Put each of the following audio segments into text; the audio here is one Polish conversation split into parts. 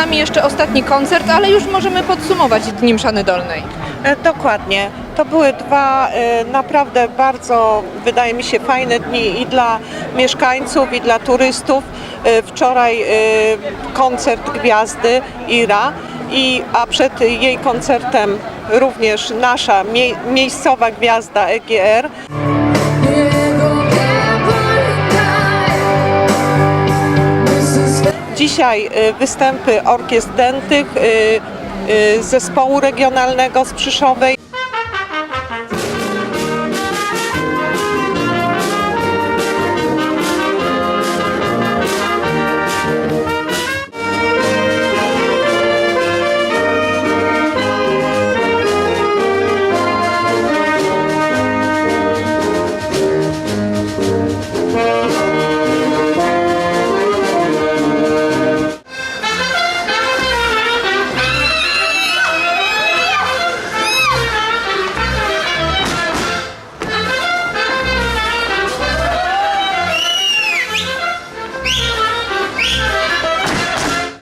nami jeszcze ostatni koncert, ale już możemy podsumować Dni Mszany Dolnej. E, Dokładnie. To były dwa e, naprawdę bardzo, wydaje mi się, fajne dni i dla mieszkańców, i dla turystów. E, Wczoraj koncert gwiazdy Ira, i, a przed jej koncertem również nasza mie- miejscowa gwiazda EGR. Dzisiaj e, występy orkiestr dętych, e, e, zespołu regionalnego z Przyszowej.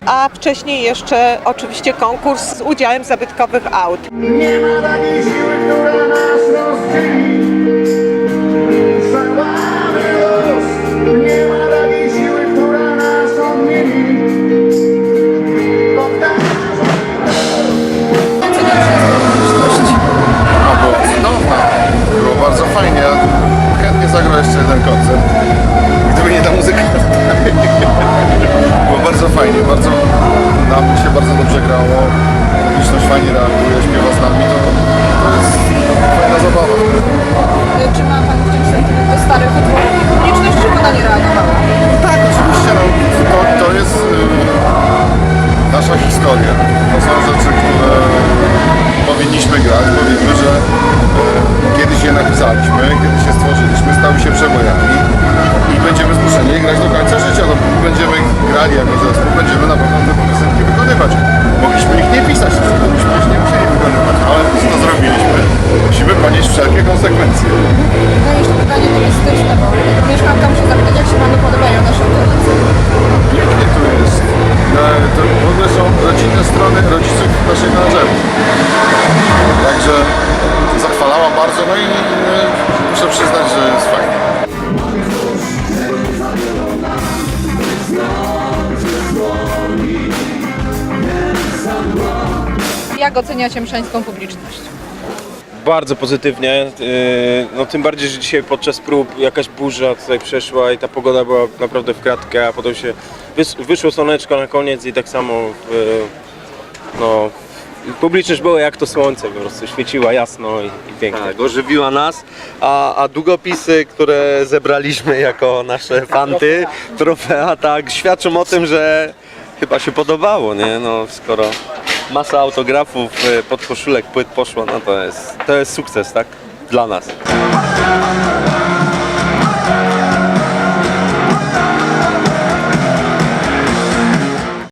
A wcześniej jeszcze oczywiście konkurs z udziałem zabytkowych aut. Nie ma takiej siły, która nas rozdzieli. Załamy los. Nie ma takiej siły, która nas odmieni. No było cudowne. Było bardzo fajnie. Chętnie zagrał jeszcze jeden koncert. Gdyby nie ta muzyka. Było bardzo fajnie, bardzo nam się bardzo dobrze grało. Publiczność fajnie reaguje, śpiewa z nami. To, to jest fajna zabawa. Czy ma Pan w tym sentyment do starych utworów i publiczność, czy ona nie reagowała? Tak, oczywiście. No, to, to jest y, nasza historia. To są rzeczy, które powinniśmy grać. Powiedzmy, że y, kiedyś je napisaliśmy, kiedyś je stworzyliśmy, stały się przebojami i będziemy zmuszeni je grać do końca życia. No, będziemy grali jako zespół, będziemy na pewno te piosenki wykonywać. Mogliśmy ich nie pisać, mogliśmy ich nie musieli wykonywać, ale to zrobiliśmy. Musimy ponieść wszelkie konsekwencje. No i jeszcze pytanie turystyczne, bo mieszkanka muszę zapytać, jak się Panu podobają nasze okolice? Pięknie tu jest. No, to w ogóle są rodzinne strony rodziców naszej menadżerów. Także zachwalała bardzo, no i muszę przyznać, że Jak oceniacie mszańską publiczność? Bardzo pozytywnie, yy, no tym bardziej, że dzisiaj podczas prób jakaś burza tutaj przeszła i ta pogoda była naprawdę w kratkę, a potem się wys- wyszło słoneczko na koniec i tak samo w, no, publiczność była jak to słońce, po prostu świeciła jasno i, i pięknie. Tak, ożywiła nas, a, a długopisy, które zebraliśmy jako nasze fanty, trofea, tak, świadczą o tym, że chyba się podobało, nie? No, skoro masa autografów, e, podkoszulek, płyt poszło, no to jest, to jest sukces, tak? Dla nas.